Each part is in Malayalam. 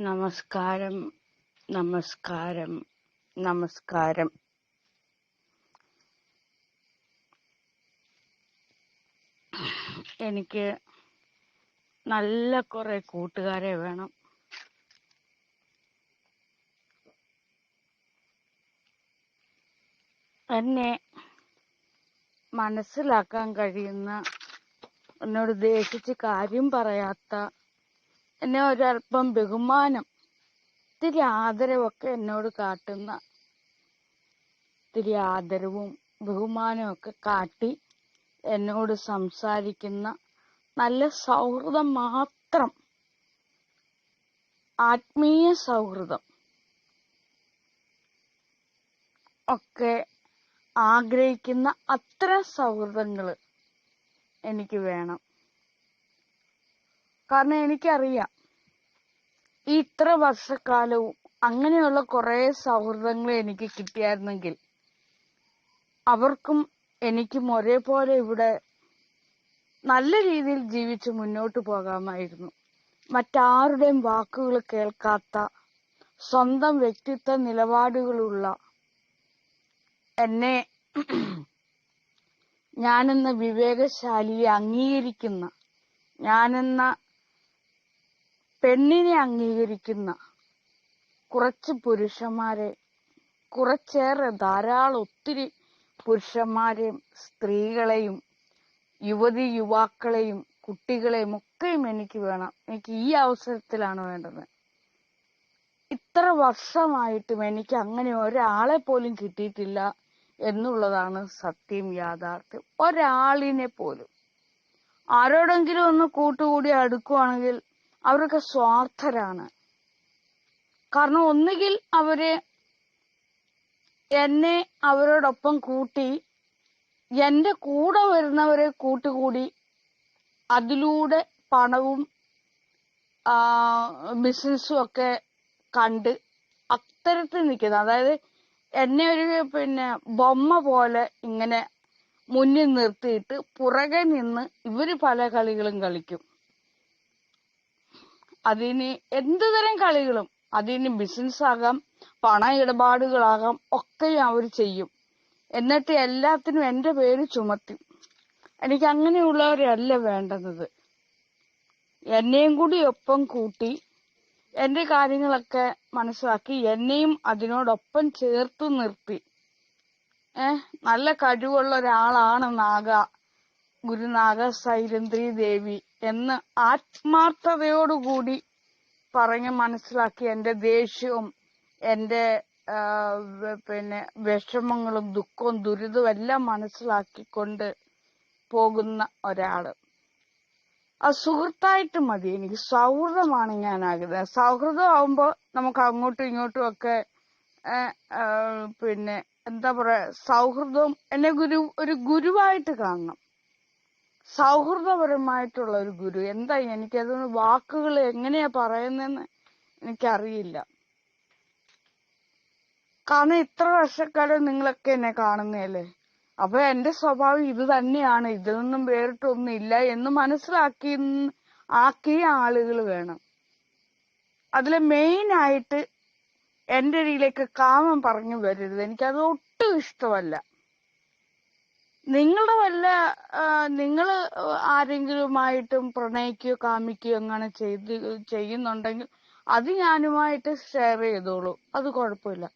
നമസ്കാരം നമസ്കാരം നമസ്കാരം. എനിക്ക് നല്ല കുറെ കൂട്ടുകാരെ വേണം. എന്നെ മനസ്സിലാക്കാൻ കഴിയുന്ന എന്നോട് ദേഷിച്ച് കാര്യം പറയാത്ത എന്നെ ഒരല്പം ബഹുമാനം ഇത്തിരി ആദരവൊക്കെ എന്നോട് കാട്ടുന്ന ഇത്തിരി ആദരവും ബഹുമാനവും ഒക്കെ കാട്ടി എന്നോട് സംസാരിക്കുന്ന നല്ല സൗഹൃദം മാത്രം ആത്മീയ സൗഹൃദം ഒക്കെ ആഗ്രഹിക്കുന്ന അത്ര സൗഹൃദങ്ങൾ എനിക്ക് വേണം. കാരണം എനിക്കറിയാം. ഈ ഇത്ര വർഷക്കാലവും അങ്ങനെയുള്ള കുറെ സൗഹൃദങ്ങൾ എനിക്ക് കിട്ടിയായിരുന്നെങ്കിൽ അവർക്കും എനിക്കും ഒരേപോലെ ഇവിടെ നല്ല രീതിയിൽ ജീവിച്ച് മുന്നോട്ട് പോകാമായിരുന്നു. മറ്റാരുടെയും വാക്കുകൾ കേൾക്കാത്ത സ്വന്തം വ്യക്തിത്വ നിലപാടുകളുള്ള എന്നെ ഞാനെന്ന വിവേകശാലിയെ അംഗീകരിക്കുന്ന ഞാനെന്ന പെണ്ണിനെ അംഗീകരിക്കുന്ന കുറച്ച് പുരുഷന്മാരെ കുറച്ചേറെ ധാരാളം ഒത്തിരി പുരുഷന്മാരെയും സ്ത്രീകളെയും യുവതി യുവാക്കളെയും കുട്ടികളെയും ഒക്കെയും എനിക്ക് വേണം. എനിക്ക് ഈ അവസരത്തിലാണ് വേണ്ടത്. ഇത്ര വർഷമായിട്ടും എനിക്ക് അങ്ങനെ ഒരാളെ പോലും കിട്ടിയിട്ടില്ല എന്നുള്ളതാണ് സത്യം യാഥാർത്ഥ്യം. ഒരാളിനെ പോലും. ആരോടെങ്കിലും ഒന്ന് കൂട്ടുകൂടി അടുക്കുവാണെങ്കിൽ അവരൊക്കെ സ്വാർത്ഥരാണ്. കാരണം ഒന്നുകിൽ അവർ എന്നെ അവരോടൊപ്പം കൂട്ടി എന്റെ കൂടെ വരുന്നവരെ കൂട്ടുകൂടി അതിലൂടെ പണവും ബിസിനസ്സും ഒക്കെ കണ്ട് അത്തരത്തിൽ നിൽക്കുന്നത് അതായത് എന്നെ ഒരു പിന്നെ ബൊമ്മ പോലെ ഇങ്ങനെ മുന്നിൽ നിർത്തിയിട്ട് പുറകെ നിന്ന് ഇവർ പല കളികളും കളിക്കും. അതിന് എന്ത് തരം കളികളും അതിന് ബിസിനസ് ആകാം പണ ഇടപാടുകളാകാം ഒക്കെയും അവർ ചെയ്യും. എന്നിട്ട് എല്ലാത്തിനും എന്റെ പേര് ചുമത്തി. എനിക്ക് അങ്ങനെയുള്ളവരല്ല വേണ്ടുന്നത്. എന്നെയും കൂടി ഒപ്പം കൂട്ടി എന്റെ കാര്യങ്ങളൊക്കെ മനസ്സിലാക്കി എന്നെയും അതിനോടൊപ്പം ചേർത്ത് നിർത്തി. ഏഹ് നല്ല കഴിവുള്ള ഒരാളാണ് നാഗ. ഗുരുനാഗ സൈരന്ദ്രി ദേവി. എന്ന് ആത്മാർത്ഥതയോടുകൂടി പറഞ്ഞ് മനസ്സിലാക്കി എന്റെ ദേഷ്യവും എന്റെ പിന്നെ വിഷമങ്ങളും ദുഃഖവും ദുരിതവും എല്ലാം മനസ്സിലാക്കിക്കൊണ്ട് പോകുന്ന ഒരാൾ. ആ സുഹൃത്തായിട്ട് മതി. എനിക്ക് സൗഹൃദമാണ് ഞാൻ ആഗ്രഹം സൗഹൃദം ആവുമ്പോ നമുക്ക് അങ്ങോട്ടും ഇങ്ങോട്ടും ഒക്കെ പിന്നെ എന്താ പറയാ സൗഹൃദം എന്നെ ഗുരു ഒരു ഗുരുവായിട്ട് കാണണം. സൗഹൃദപരമായിട്ടുള്ള ഒരു ഗുരു. എന്താ എനിക്കതൊന്ന് വാക്കുകൾ എങ്ങനെയാ പറയുന്നതെന്ന് എനിക്കറിയില്ല. കാരണം ഇത്ര വർഷക്കാലം നിങ്ങളൊക്കെ എന്നെ കാണുന്നതല്ലേ? അപ്പൊ എന്റെ സ്വഭാവം ഇത് തന്നെയാണ്. ഇതിൽ നിന്നും വേറിട്ടൊന്നും ഇല്ല എന്ന് മനസ്സിലാക്കി ആക്കിയ ആളുകൾ വേണം. അതിലെ മെയിൻ ആയിട്ട് എന്റെ ഇടയിലേക്ക് കാമം പറഞ്ഞു വരരുത്. എനിക്കത് ഒട്ടും ഇഷ്ടമല്ല. നിങ്ങളുടെ വല്ല നിങ്ങൾ ആരെങ്കിലുമായിട്ടും പ്രണയിക്കുകയോ കാമിക്കുകയോ അങ്ങനെ ചെയ്ത് ചെയ്യുന്നുണ്ടെങ്കിൽ അത് ഞാനുമായിട്ട് ഷെയർ ചെയ്തോളൂ. അത് കുഴപ്പമില്ല.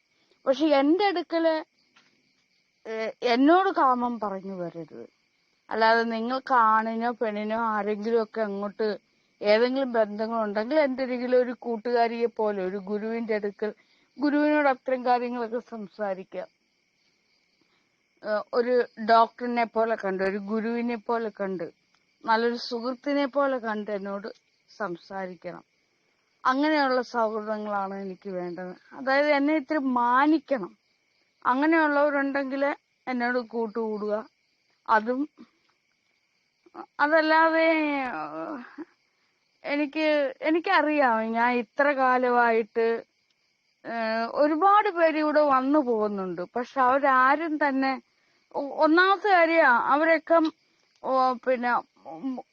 പക്ഷെ എന്റെ അടുക്കൽ എന്നോട് കാമം പറഞ്ഞു വരരുത്. അല്ലാതെ നിങ്ങൾക്ക് ആണിനോ പെണ്ണിനോ ആരെങ്കിലും ഒക്കെ അങ്ങോട്ട് ഏതെങ്കിലും ബന്ധങ്ങൾ ഉണ്ടെങ്കിൽ എന്റെ അരികിൽ ഒരു കൂട്ടുകാരിയെ പോലെ ഒരു ഗുരുവിന്റെ അടുക്കൽ ഗുരുവിനോട് അത്തരം കാര്യങ്ങളൊക്കെ സംസാരിക്കാം. ഒരു ഡോക്ടറിനെ പോലെ കണ്ട് ഒരു ഗുരുവിനെ പോലെ കണ്ട് നല്ലൊരു സുഹൃത്തിനെ പോലെ കണ്ട് എന്നോട് സംസാരിക്കണം. അങ്ങനെയുള്ള സൗഹൃദങ്ങളാണ് എനിക്ക് വേണ്ടത്. അതായത് എന്നെ ഇത്തിരി മാനിക്കണം. അങ്ങനെയുള്ളവരുണ്ടെങ്കിൽ എന്നോട് കൂട്ടുകൂടുക. അതും അതല്ലാതെ എനിക്ക് എനിക്കറിയാം ഞാൻ ഇത്ര കാലമായിട്ട് ഒരുപാട് പേര് ഇവിടെ വന്നു പോകുന്നുണ്ട്. പക്ഷെ അവരാരും തന്നെ ഒന്നാമത്തെ കാര്യം അവരൊക്കെ പിന്നെ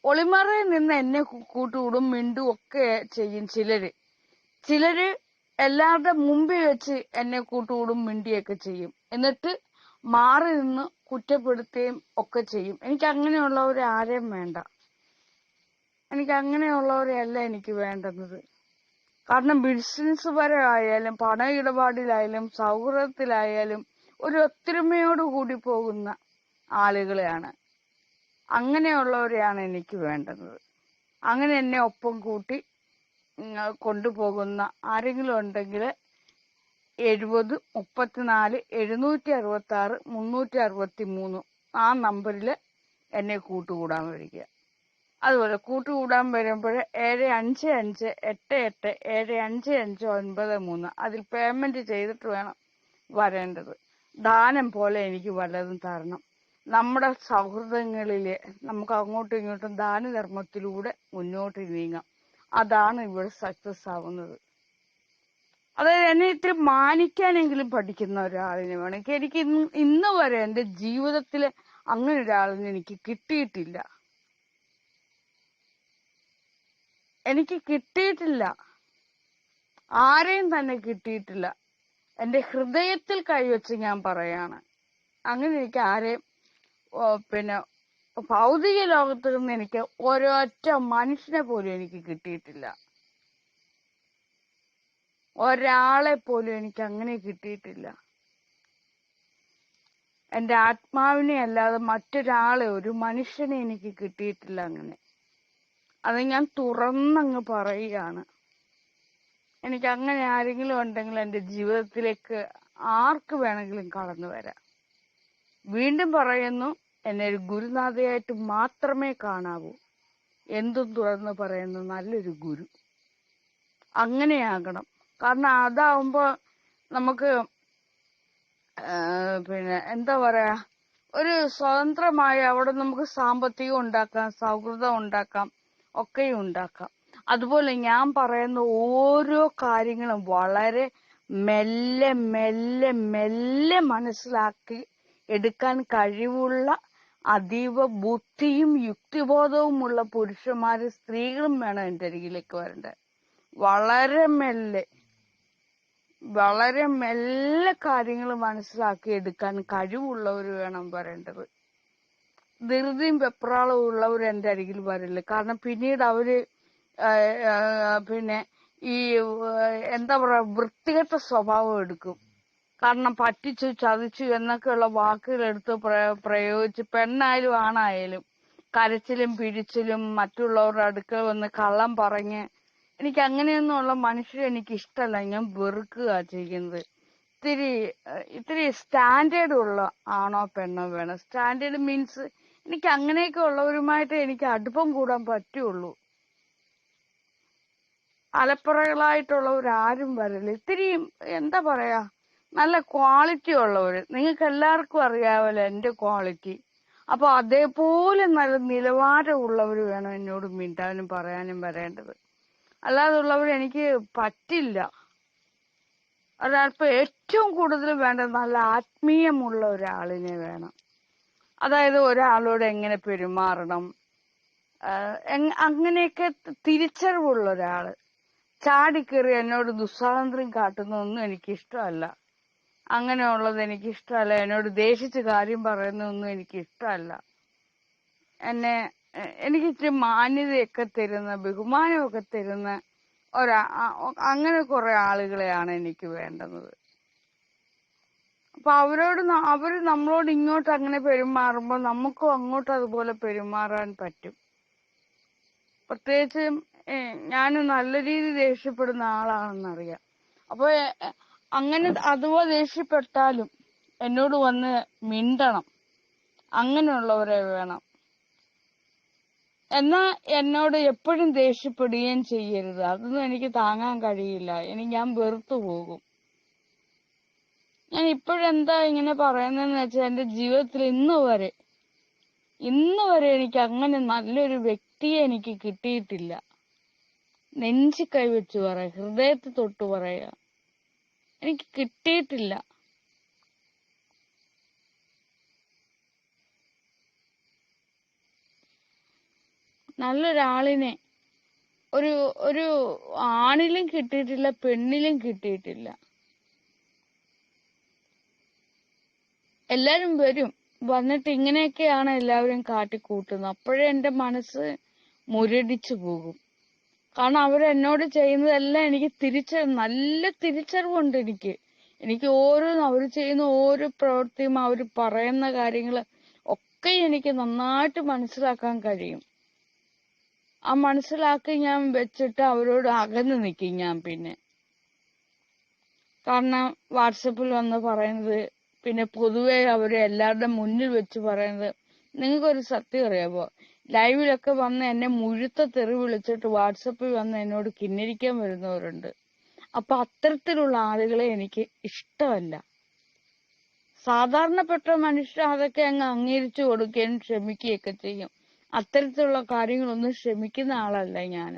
ഒളിമറയിൽ നിന്ന് എന്നെ കൂട്ടുകൂടും മിണ്ടും ഒക്കെ ചെയ്യും ചിലര്. ചിലര് എല്ലാവരുടെ മുമ്പിൽ വെച്ച് എന്നെ കൂട്ടുകൂടും മിണ്ടിയൊക്കെ ചെയ്യും. എന്നിട്ട് മാറി നിന്ന് കുറ്റപ്പെടുത്തുകയും ഒക്കെ ചെയ്യും. എനിക്ക് അങ്ങനെയുള്ളവരെ ആരെയും വേണ്ട. എനിക്ക് അങ്ങനെയുള്ളവരെയല്ല എനിക്ക് വേണ്ടുന്നത്. കാരണം ബിസിനസ് പരമായാലും പണ ഇടപാടിലായാലും സൗഹൃദത്തിലായാലും ഒരു ഒത്തൊരുമയോട് കൂടി പോകുന്ന ആളുകളെയാണ്. അങ്ങനെയുള്ളവരെയാണ് എനിക്ക് വേണ്ടത്. അങ്ങനെ എന്നെ ഒപ്പം കൂട്ടി കൊണ്ടുപോകുന്ന ആരെങ്കിലും ഉണ്ടെങ്കിൽ എഴുപത് മുപ്പത്തിനാല് എഴുന്നൂറ്റി അറുപത്തി ആറ് മുന്നൂറ്റി അറുപത്തി മൂന്ന് ആ നമ്പറിൽ എന്നെ കൂട്ടുകൂടാൻ വരിക. അതുപോലെ കൂട്ടുകൂടാൻ വരുമ്പോൾ ഏഴ് അഞ്ച് അഞ്ച് എട്ട് എട്ട് ഏഴ് അഞ്ച് അഞ്ച് ഒൻപത് മൂന്ന് അതിൽ പേയ്മെന്റ് ചെയ്തിട്ട് വേണം വരേണ്ടത്. ദാനം പോലെ എനിക്ക് വല്ലതും തരണം. നമ്മുടെ സൗഹൃദങ്ങളിലെ നമുക്ക് അങ്ങോട്ടും ഇങ്ങോട്ടും ദാനധർമ്മത്തിലൂടെ മുന്നോട്ട് നീങ്ങാം. അതാണ് ഇവിടെ സക്സസ് ആവുന്നത്. അതായത് എന്നെ ഇത്തിരി മാനിക്കാനെങ്കിലും പഠിക്കുന്ന ഒരാളിനെ വേണം. എനിക്ക് ഇന്ന് ഇന്ന് വരെ എന്റെ ജീവിതത്തിൽ അങ്ങനെ ഒരാളിനെ എനിക്ക് കിട്ടിയിട്ടില്ല. എനിക്ക് കിട്ടിയിട്ടില്ല. ആരെയും തന്നെ കിട്ടിയിട്ടില്ല. എന്റെ ഹൃദയത്തിൽ കൈവച്ച് ഞാൻ പറയാണ്. അങ്ങനെ എനിക്ക് ആരെയും പിന്നെ ഭൗതിക ലോകത്ത് നിന്ന് എനിക്ക് ഒരൊറ്റ മനുഷ്യനെ പോലും എനിക്ക് കിട്ടിയിട്ടില്ല. ഒരാളെ പോലും എനിക്ക് അങ്ങനെ കിട്ടിയിട്ടില്ല. എന്റെ ആത്മാവിനെ അല്ലാതെ മറ്റൊരാളെ ഒരു മനുഷ്യനെ എനിക്ക് കിട്ടിയിട്ടില്ല അങ്ങനെ. അത് ഞാൻ തുറന്നങ്ങ് പറയുകയാണ്. എനിക്ക് അങ്ങനെ ആരെങ്കിലും ഉണ്ടെങ്കിൽ എന്റെ ജീവിതത്തിലേക്ക് ആർക്ക് വേണമെങ്കിലും കടന്നു വരാം. വീണ്ടും പറയുന്നു എന്നെ ഒരു ഗുരുനാഥയായിട്ട് മാത്രമേ കാണാവൂ. എന്തും തുറന്ന് പറയുന്ന നല്ലൊരു ഗുരു. അങ്ങനെയാകണം. കാരണം അതാവുമ്പോ നമുക്ക് പിന്നെ എന്താ പറയാ ഒരു സ്വതന്ത്രമായി അവിടെ നമുക്ക് സാമ്പത്തികം ഉണ്ടാക്കാം സൗഹൃദം ഉണ്ടാക്കാം ഒക്കെയും ഉണ്ടാക്കാം. അതുപോലെ ഞാൻ പറയുന്ന ഓരോ കാര്യങ്ങളും വളരെ മെല്ലെ മെല്ലെ മെല്ലെ മനസ്സിലാക്കി എടുക്കാൻ കഴിവുള്ള അതീവ ബുദ്ധിയും യുക്തിബോധവുമുള്ള പുരുഷന്മാരും സ്ത്രീകളും വേണം എന്റെ അരികിലേക്ക് വരേണ്ടത് വളരെ മെല്ലെ വളരെ മെല്ലെ കാര്യങ്ങൾ മനസ്സിലാക്കി എടുക്കാൻ കഴിവുള്ളവർ വേണം വരേണ്ടത്. ധൃതിയും വെപ്രാളവും ഉള്ളവർ എന്റെ അരികിൽ വരില്ല. കാരണം പിന്നീട് അവർ പിന്നെ ഈ എന്താ പറയാ വൃത്തികെട്ട സ്വഭാവം എടുക്കും. കാരണം പറ്റിച്ചു ചതിച്ചു എന്നൊക്കെയുള്ള വാക്കുകൾ എടുത്ത് പ്ര- പ്രയോഗിച്ച് പെണ്ണായാലും ആണായാലും കരച്ചിലും പിഴിച്ചിലും മറ്റുള്ളവരുടെ അടുക്കൽ വന്ന് കള്ളം പറഞ്ഞ് എനിക്ക് അങ്ങനെയൊന്നുമുള്ള മനുഷ്യരെ എനിക്ക് ഇഷ്ടമല്ല ഞാൻ വെറുക്കുക ചെയ്യുന്നത്. ഇത്തിരി ഇത്തിരി സ്റ്റാൻഡേർഡ് ഉള്ള ആണോ പെണ്ണോ വേണം. സ്റ്റാൻഡേർഡ് മീൻസ് എനിക്ക് അങ്ങനെയൊക്കെ ഉള്ളവരുമായിട്ട് എനിക്ക് അടുപ്പം കൂടാൻ പറ്റുള്ളൂ. അലപ്പുറകളായിട്ടുള്ളവരാരും വരില്ല. ഇത്തിരി എന്താ പറയാ നല്ല ക്വാളിറ്റി ഉള്ളവര്. നിങ്ങൾക്ക് എല്ലാവർക്കും അറിയാമല്ലോ എന്റെ ക്വാളിറ്റി അപ്പൊ അതേപോലെ നല്ല നിലവാരമുള്ളവർ വേണം എന്നോട് മിണ്ടാനും പറയാനും വരേണ്ടത്. അല്ലാതുള്ളവർ എനിക്ക് പറ്റില്ല. ഒരാൾക്ക് ഏറ്റവും കൂടുതൽ വേണ്ടത് നല്ല ആത്മീയമുള്ള ഒരാളിനെ വേണം. അതായത് ഒരാളോട് എങ്ങനെ പെരുമാറണം അങ്ങനെയൊക്കെ തിരിച്ചറിവുള്ള ഒരാൾ. ചാടിക്കേറി എന്നോട് ദുസ്വാതന്ത്ര്യം എനിക്ക് ഇഷ്ടമല്ല അങ്ങനെയുള്ളത് എനിക്ക് ഇഷ്ടമല്ല എന്നോട് ദേഷിച്ച് കാര്യം പറയുന്നതൊന്നും എനിക്ക് ഇഷ്ടമല്ല എന്നെ എനിക്ക് ഇച്ചിരി മാന്യതയൊക്കെ തരുന്ന ബഹുമാനമൊക്കെ തരുന്ന ഒരാ അങ്ങനെ കുറെ ആളുകളെയാണ് എനിക്ക് വേണ്ടുന്നത്. അപ്പൊ അവരോട് അവർ നമ്മളോട് ഇങ്ങോട്ട് അങ്ങനെ പെരുമാറുമ്പോൾ നമുക്കും അങ്ങോട്ട് അതുപോലെ പെരുമാറാൻ പറ്റും. പ്രത്യേകിച്ച് ഞാൻ നല്ല രീതിയിൽ ദേഷ്യപ്പെടുന്ന ആളാണെന്നറിയാം. അപ്പൊ എ- അങ്ങനെ അതുപോലെ ദേഷ്യപ്പെട്ടാലും എന്നോട് വന്ന് മിണ്ടണം. അങ്ങനെയുള്ളവരെ വേണം. എന്നാ എന്നോട് എപ്പോഴും ദേഷ്യപ്പെടുകയും ചെയ്യരുത്. അതൊന്നും എനിക്ക് താങ്ങാൻ കഴിയില്ല. ഇനി ഞാൻ വെറുത്തു പോകും. ഞാൻ ഇപ്പോഴെന്താ ഇങ്ങനെ പറയുന്നതെന്ന് വെച്ചാൽ എന്റെ ജീവിതത്തിൽ ഇന്ന് വരെ ഇന്ന് വരെ എനിക്ക് അങ്ങനെ നല്ലൊരു വ്യക്തിയെ എനിക്ക് കിട്ടിയിട്ടില്ല. നെഞ്ചി കൈവച്ച് പറയാ ഹൃദയത്തിൽ തൊട്ടു പറയാ. എനിക്ക് കിട്ടിയിട്ടില്ല. നല്ലൊരാളിനെ ഒരു ഒരു ആണിലും കിട്ടിയിട്ടില്ല പെണ്ണിലും കിട്ടിയിട്ടില്ല. എല്ലാരും വരും. വന്നിട്ട് ഇങ്ങനെയൊക്കെയാണ് എല്ലാവരും കാട്ടിക്കൂട്ടുന്നത്. അപ്പോഴേ എന്റെ മനസ്സ് മുരടിച്ചു പോകും. കാരണം അവർ എന്നോട് ചെയ്യുന്നതെല്ലാം എനിക്ക് തിരിച്ച നല്ല തിരിച്ചറിവുണ്ട് എനിക്ക്. എനിക്ക് ഓരോ അവർ ചെയ്യുന്ന ഓരോ പ്രവൃത്തിയും അവർ പറയുന്ന കാര്യങ്ങൾ ഒക്കെ എനിക്ക് നന്നായിട്ട് മനസ്സിലാക്കാൻ കഴിയും. ആ മനസ്സിലാക്കി ഞാൻ വെച്ചിട്ട് അവരോട് അകന്ന് നിൽക്കും ഞാൻ പിന്നെ. കാരണം വാട്സപ്പിൽ വന്ന് പറയുന്നത് പിന്നെ പൊതുവെ അവർ എല്ലാവരുടെ മുന്നിൽ വെച്ച് പറയുന്നത്. നിങ്ങൾക്കൊരു സത്യം അറിയാമോ ലൈവിലൊക്കെ വന്ന് എന്നെ മുഴുത്ത തെറി വിളിച്ചിട്ട് വാട്സപ്പിൽ വന്ന് എന്നോട് കിന്നരിക്കാൻ വരുന്നവരുണ്ട്. അപ്പൊ അത്തരത്തിലുള്ള ആളുകളെ എനിക്ക് ഇഷ്ടമല്ല. സാധാരണപ്പെട്ട മനുഷ്യർ അതൊക്കെ അങ്ങ് അംഗീകരിച്ചു കൊടുക്കുകയും ക്ഷമിക്കുകയൊക്കെ ചെയ്യും. അത്തരത്തിലുള്ള കാര്യങ്ങളൊന്നും ക്ഷമിക്കുന്ന ആളല്ല ഞാൻ.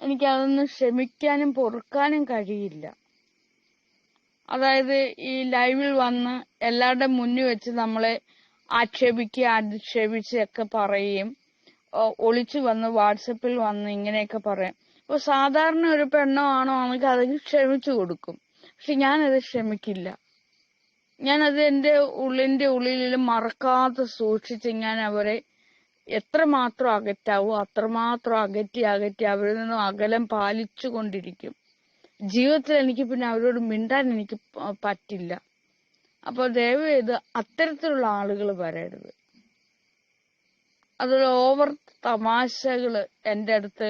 എനിക്ക് അതൊന്നും ക്ഷമിക്കാനും പൊറുക്കാനും കഴിയില്ല. അതായത് ഈ ലൈവിൽ വന്ന് എല്ലാവരുടെ മുന്നിൽ വെച്ച് നമ്മളെ ആക്ഷേപിക്കുക അധിക്ഷേപിച്ചൊക്കെ പറയും. ഒളിച്ചു വന്ന് വാട്സപ്പിൽ വന്ന് ഇങ്ങനെയൊക്കെ പറയും. അപ്പൊ സാധാരണ ഒരു പെണ്ണോ ആണോ ആണെങ്കിൽ അത് ക്ഷമിച്ചു കൊടുക്കും. പക്ഷെ ഞാനത് ക്ഷമിക്കില്ല. ഞാനത് എന്റെ ഉള്ളിന്റെ ഉള്ളിൽ മറക്കാതെ സൂക്ഷിച്ച് ഞാൻ അവരെ എത്രമാത്രം അകറ്റാവോ അത്രമാത്രം അകറ്റി അകറ്റി അവരിൽ നിന്നും അകലം പാലിച്ചു കൊണ്ടിരിക്കും. ജീവിതത്തിൽ എനിക്ക് പിന്നെ അവരോട് മിണ്ടാൻ എനിക്ക് പറ്റില്ല. അപ്പൊ ദയവ് ചെയ്ത് അത്തരത്തിലുള്ള ആളുകൾ വരരുത്. അതൊരു ഓവർ തമാശകൾ എന്റെ അടുത്ത്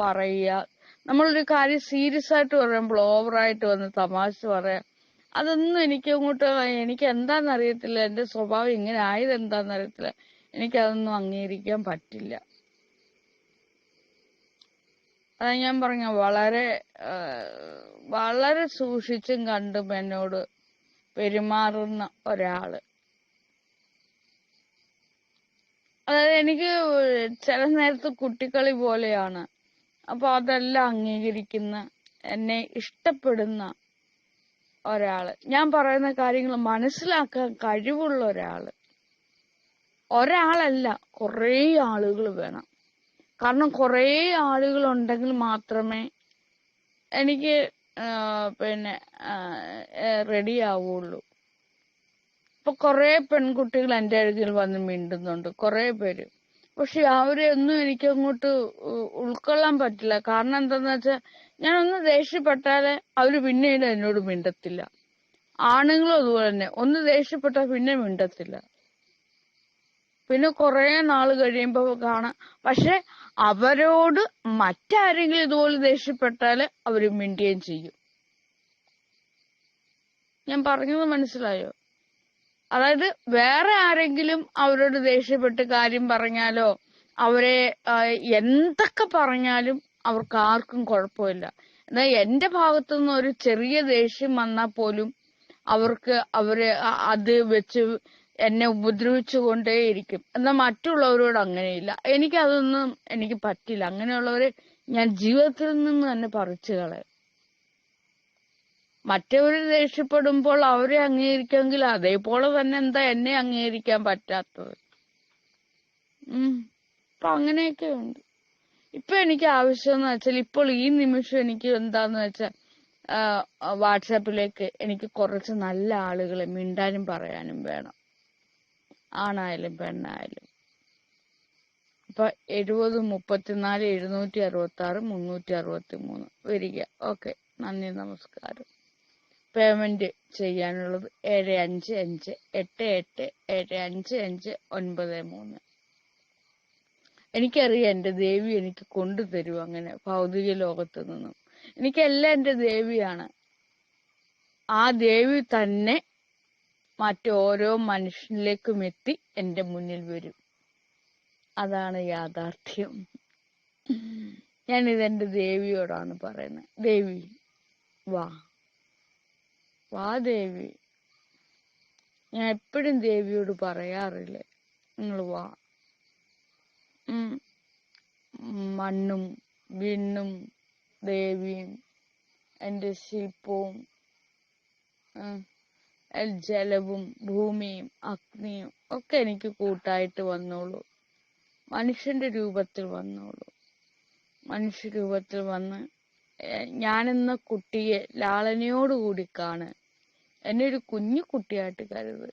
പറയുക. നമ്മളൊരു കാര്യം സീരിയസ് ആയിട്ട് പറയുമ്പോൾ ഓവറായിട്ട് വന്ന് തമാശ പറയാം. അതൊന്നും എനിക്ക് അങ്ങോട്ട് എനിക്ക് എന്താണെന്ന് അറിയത്തില്ല എന്റെ സ്വഭാവം ഇങ്ങനെ ആയത് എന്താണെന്ന് അറിയത്തില്ല എനിക്കതൊന്നും അംഗീകരിക്കാൻ പറ്റില്ല. അത് ഞാൻ പറഞ്ഞ വളരെ വളരെ സൂക്ഷിച്ചും കണ്ടും എന്നോട് പെരുമാറുന്ന ഒരാൾ. അതായത് എനിക്ക് ചില നേരത്ത് കുട്ടിക്കളി പോലെയാണ്. അപ്പൊ അതെല്ലാം അംഗീകരിക്കുന്ന എന്നെ ഇഷ്ടപ്പെടുന്ന ഒരാൾ. ഞാൻ പറയുന്ന കാര്യങ്ങൾ മനസ്സിലാക്കാൻ കഴിവുള്ള ഒരാൾ. ഒരാളല്ല കുറേ ആളുകൾ വേണം. കാരണം കുറേ ആളുകൾ ഉണ്ടെങ്കിൽ മാത്രമേ എനിക്ക് പിന്നെ റെഡിയാവുള്ളൂ ഇപ്പൊ കുറെ പെൺകുട്ടികൾ എന്റെ അരികിൽ വന്ന് മിണ്ടുന്നുണ്ട് കുറെ പേര്. പക്ഷെ അവരെ ഒന്നും എനിക്ക് അങ്ങോട്ട് ഉൾക്കൊള്ളാൻ പറ്റില്ല. കാരണം എന്താന്ന് വെച്ചാൽ ഞാനൊന്ന് ദേഷ്യപ്പെട്ടാൽ അവർ പിന്നീട് എന്നോട് മിണ്ടത്തില്ല. ആണുങ്ങളും അതുപോലെ തന്നെ ഒന്ന് ദേഷ്യപ്പെട്ടാൽ പിന്നെ മിണ്ടത്തില്ല. പിന്നെ കുറെ നാൾ കഴിയുമ്പോ കാണാം. പക്ഷെ അവരോട് മറ്റാരെങ്കിലും ഇതുപോലെ ദേഷ്യപ്പെട്ടാൽ അവർ മിണ്ടുകയും ചെയ്യും. ഞാൻ പറഞ്ഞത് മനസ്സിലായോ? അതായത് വേറെ ആരെങ്കിലും അവരോട് ദേഷ്യപ്പെട്ട് കാര്യം പറഞ്ഞാലോ അവരെ എന്തൊക്കെ പറഞ്ഞാലും അവർക്ക് ആർക്കും കുഴപ്പമില്ല. എന്നാൽ എന്റെ ഭാഗത്തുനിന്ന് ഒരു ചെറിയ ദേഷ്യം വന്നാൽ പോലും അവർക്ക് അവർ അത് വെച്ച് എന്നെ ഉപദ്രവിച്ചു കൊണ്ടേയിരിക്കും എന്നാൽ മറ്റുള്ളവരോട് അങ്ങനെയില്ല. എനിക്ക് അതൊന്നും എനിക്ക് പറ്റില്ല. അങ്ങനെയുള്ളവരെ ഞാൻ ജീവിതത്തിൽ നിന്ന് തന്നെ പറിച്ചു കളയും. മറ്റവർ ദേഷ്യപ്പെടുമ്പോൾ അവരെ അംഗീകരിക്കുമെങ്കിൽ അതേപോലെ തന്നെ എന്താ എന്നെ അംഗീകരിക്കാൻ പറ്റാത്തത്? ഉം. അപ്പൊ അങ്ങനെയൊക്കെ ഉണ്ട് ഇപ്പൊ എനിക്ക് ആവശ്യം എന്ന് വെച്ചാൽ ഇപ്പോൾ ഈ നിമിഷം എനിക്ക് എന്താന്ന് വെച്ചാൽ വാട്സാപ്പിലേക്ക് എനിക്ക് കുറച്ച് നല്ല ആളുകളെ മിണ്ടാനും പറയാനും വേണം. ആണായാലും പെണ്ണായാലും. അപ്പൊ എഴുപത് മുപ്പത്തിനാല് എഴുന്നൂറ്റി അറുപത്തി ആറ് മുന്നൂറ്റി അറുപത്തി മൂന്ന് വരിക. ഓക്കെ. നന്ദി നമസ്കാരം. പേയ്മെന്റ് ചെയ്യാനുള്ളത് ഏഴ് അഞ്ച് അഞ്ച് എട്ട് എട്ട് ഏഴ് അഞ്ച് അഞ്ച് ഒൻപത് മൂന്ന്. എനിക്കറിയാം എന്റെ ദേവി എനിക്ക് കൊണ്ടുതരും അങ്ങനെ ഭൗതിക ലോകത്ത് നിന്നും. എനിക്കെല്ലാം എന്റെ ദേവിയാണ്. ആ ദേവി തന്നെ മറ്റോരോ മനുഷ്യനിലേക്കും എത്തി എന്റെ മുന്നിൽ വരും. അതാണ് യാഥാർത്ഥ്യം. ഞാൻ ഇതെന്റെ ദേവിയോടാണ് പറയുന്നത്. ദേവി വാ. വാ ദേവി. ഞാൻ എപ്പോഴും ദേവിയോട് പറയാറില്ല. നിങ്ങൾ വാ. മണ്ണും വിണ്ണും ദേവിയും എന്റെ ശില്പവും ജലവും ഭൂമിയും അഗ്നിയും ഒക്കെ എനിക്ക് കൂട്ടായിട്ട് വന്നോളൂ. മനുഷ്യന്റെ രൂപത്തിൽ വന്നോളൂ. മനുഷ്യ രൂപത്തിൽ വന്ന് ഞാനെന്ന കുട്ടിയെ ലാളനയോടുകൂടി കാണ്. എന്നെ ഒരു കുഞ്ഞു കുട്ടിയായിട്ട് കരുത്.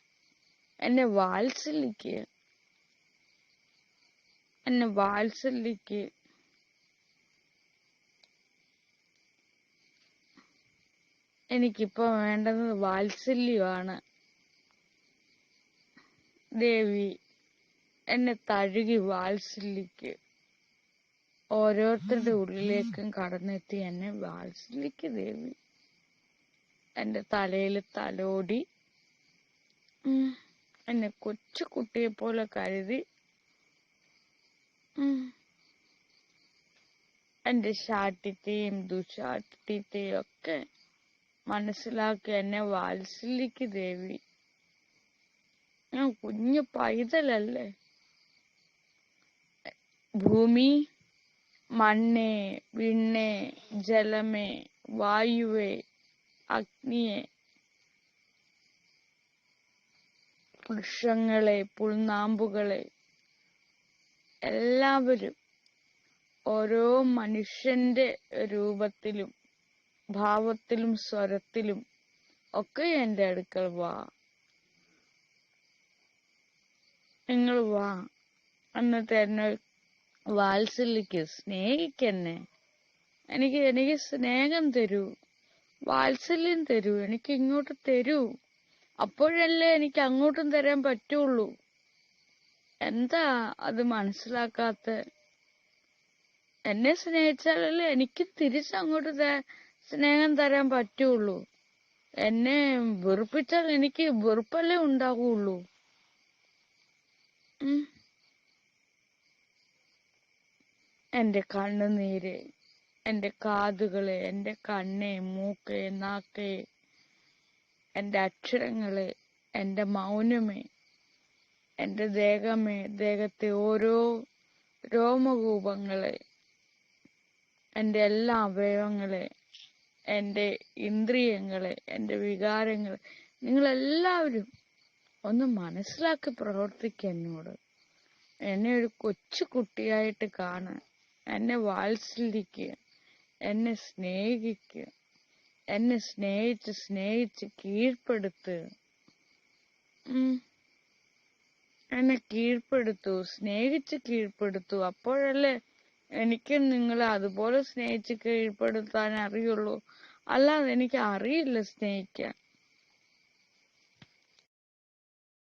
എന്നെ വാത്സല്യക്ക് എന്നെ വാത്സല്യിക്ക് എനിക്കിപ്പോ വേണ്ടത് വാത്സല്യമാണ്. ദേവി എന്നെ തഴുകി വാത്സല്യിക്ക്. ഓരോരുത്തരുടെ ഉള്ളിലേക്കും കടന്നെത്തി എന്നെ വാത്സല്യിക്ക് ദേവി. എന്റെ തലയിൽ തലോടി. എന്നെ കൊച്ചു കുട്ടിയെ പോലെ കരുതി. എന്റെ ശാഠ്യത്തെയും ദുഷാട്ടിത്തെയും ഒക്കെ മനസ്സിലാക്കി എന്നെ വാത്സല്യക്ക് ദേവി. ഞാൻ കുഞ്ഞു പൈതലല്ലേ? ഭൂമി മണ്ണേ വിണ്ണേ ജലമേ വായുവേ അഗ്നിയെ. വൃക്ഷങ്ങളെ പുൽനാമ്പുകളെ എല്ലാവരും ഓരോ മനുഷ്യന്റെ രൂപത്തിലും ഭാവത്തിലും സ്വരത്തിലും ഒക്കെ എന്റെ അടുക്കൽ വാ. നിങ്ങൾ വാ. എന്നിട്ട് എന്നെ വാത്സല്യക്ക് സ്നേഹിക്കെന്നെ. എനിക്ക് എനിക്ക് സ്നേഹം തരൂ. വാത്സല്യം തരൂ. എനിക്ക് ഇങ്ങോട്ട് തരൂ. അപ്പോഴല്ലേ എനിക്ക് അങ്ങോട്ടും തരാൻ പറ്റുള്ളൂ. എന്താ അത് മനസ്സിലാക്കാത്ത? എന്നെ സ്നേഹിച്ചാലല്ലേ എനിക്ക് തിരിച്ചങ്ങോട്ട് സ്നേഹം തരാൻ പറ്റുള്ളൂ എന്നെ വെറുപ്പിച്ചാൽ എനിക്ക് വെറുപ്പല്ലേ ഉണ്ടാകുള്ളൂ. എന്റെ കണ്ണുനീര് എന്റെ കാതുകൾ എന്റെ കണ്ണ് മൂക്ക് നാക്ക് എന്റെ അക്ഷരങ്ങൾ എന്റെ മൗനമേ എന്റെ ദേഹമേ ദേഹത്തെ ഓരോ രോമകൂപങ്ങൾ എന്റെ എല്ലാ അവയവങ്ങളെ എന്റെ ഇന്ദ്രിയങ്ങളെ എന്റെ വികാരങ്ങളെ നിങ്ങളെല്ലാവരും ഒന്ന് മനസ്സിലാക്കി പ്രവർത്തിക്കുക എന്നോട്. എന്നെ ഒരു കൊച്ചു കുട്ടിയായിട്ട് കാണുക എന്നെ വാത്സല്യിക്കുക എന്നെ സ്നേഹിക്കുക എന്നെ സ്നേഹിച്ച് സ്നേഹിച്ച് കീഴ്പ്പെടുത്തുക. എന്നെ കീഴ്പ്പെടുത്തു സ്നേഹിച്ച് കീഴ്പ്പെടുത്തു. അപ്പോഴല്ലേ എനിക്കും നിങ്ങളെ അതുപോലെ സ്നേഹിച്ച് കീഴ്പ്പെടുത്താൻ അറിയുള്ളൂ. അല്ലാതെ എനിക്ക് അറിയില്ല സ്നേഹിക്കാൻ.